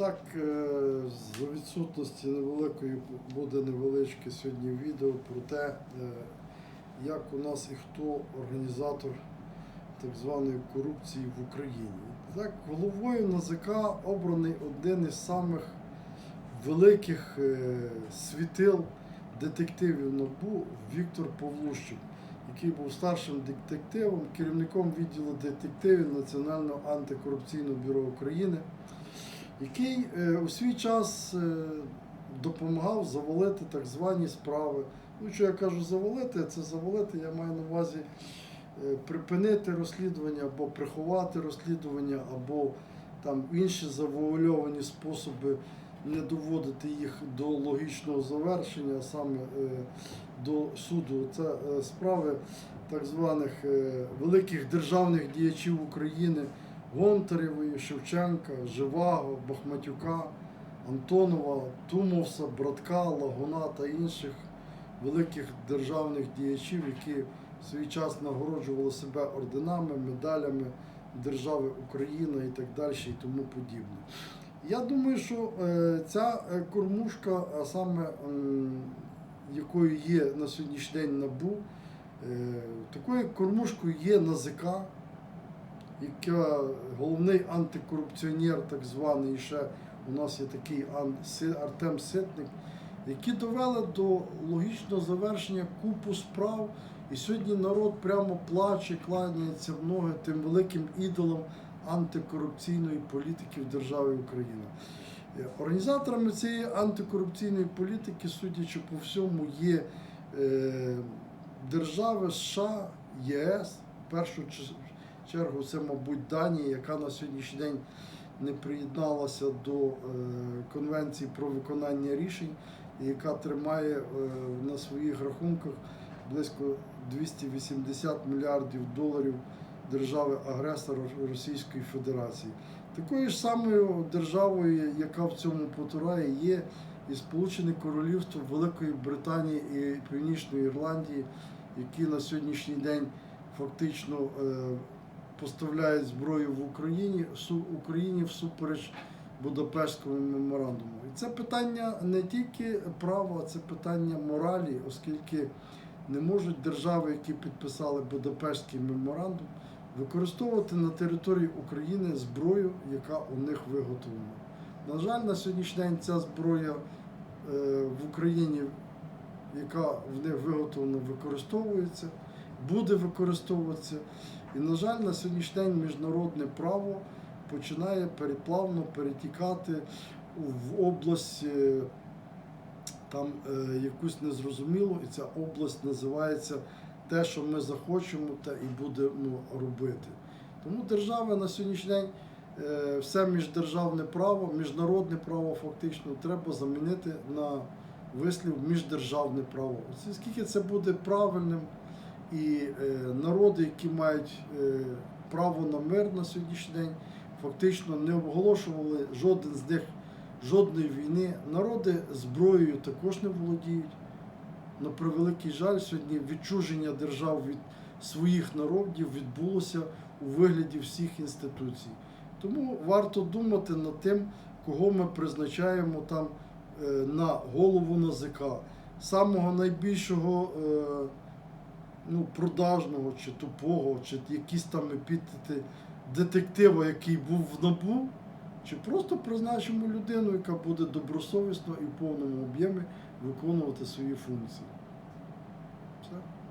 Так, е, за відсутності невеликої буде невеличке сьогодні відео про те, е, як у нас і хто організатор так званої корупції в Україні. Так, головою НАЗК обраний один із самих великих е, світил детективів НАБУ Віктор Павлущик, який був старшим детективом, керівником відділу детективів Національного антикорупційного бюро України який е, у свій час е, допомагав завалити так звані справи. Ну, що я кажу завалити, це завалити, я маю на увазі е, припинити розслідування або приховати розслідування, або там інші завуальовані способи не доводити їх до логічного завершення, а саме до суду. Це справи так званих великих державних діячів України. Гонтарєвої, Шевченка, Живаго, Бахматюка, Антонова, Тумовса, Братка, Лагуна та інших великих державних діячів, які в свій час нагороджували себе орденами, медалями держави Україна і так далі, і тому подібне. Я думаю, що е, ця е, кормушка, а саме якою є на сьогоднішній день НАБУ, е, такою кормушкою є НАЗК, яка головний антикорупціонер, так званий, ще у нас є такий Артем Ситник, які довели до логічного завершення купу справ. І сьогодні народ прямо плаче, кланяється в ноги тим великим ідолам антикорупційної політики в державі Україна. Е, Організаторами цієї антикорупційної політики, судячи по всьому, є е, держави США, ЄС, в першу чергу це, мабуть, Данія, яка на сьогоднішній день не приєдналася до е, Конвенції про виконання рішень, і яка тримає е, на своїх рахунках близько 280 мільярдів доларів держави-агресора Російської Федерації. Такою ж самою державою, яка в цьому потурає, є і Сполучене Королівство Великої Британії і Північної Ірландії, які на сьогоднішній день фактично е, поставляють зброю в Україні Україні всупереч Будапештському меморандуму. І це питання не тільки права, це питання моралі, оскільки не можуть держави, які підписали Будапештський меморандум, використовувати на території України зброю, яка у них виготовлена. На жаль, на сьогоднішній день ця зброя е, в Україні, яка в них виготовлена, використовується, буде використовуватися. І, на жаль, на сьогоднішній день міжнародне право починає переплавно перетікати в область е, там е, якусь незрозумілу, і ця область називається те, що ми захочемо, те і будемо робити. Тому держава на сьогоднішній день е, все міждержавне право, міжнародне право фактично треба замінити на вислів міждержавне право. Оце Скільки це буде правильним, і е, народи, які мають е, право на мир на сьогоднішній день, фактично не оголошували жоден з них жодної війни. Народи зброєю також не володіють. На превеликий жаль, сьогодні відчуження держав від своїх народів відбулося у вигляді всіх інституцій. Тому варто думати над тим, кого ми призначаємо там е, на голову НАЗК. Самого найбільшого ну, продажного чи тупого, чи якісь там епітети детектива, який був в НАБУ, чи просто призначимо людину, яка буде добросовісно і в повному об'ємі виконувати свої функції.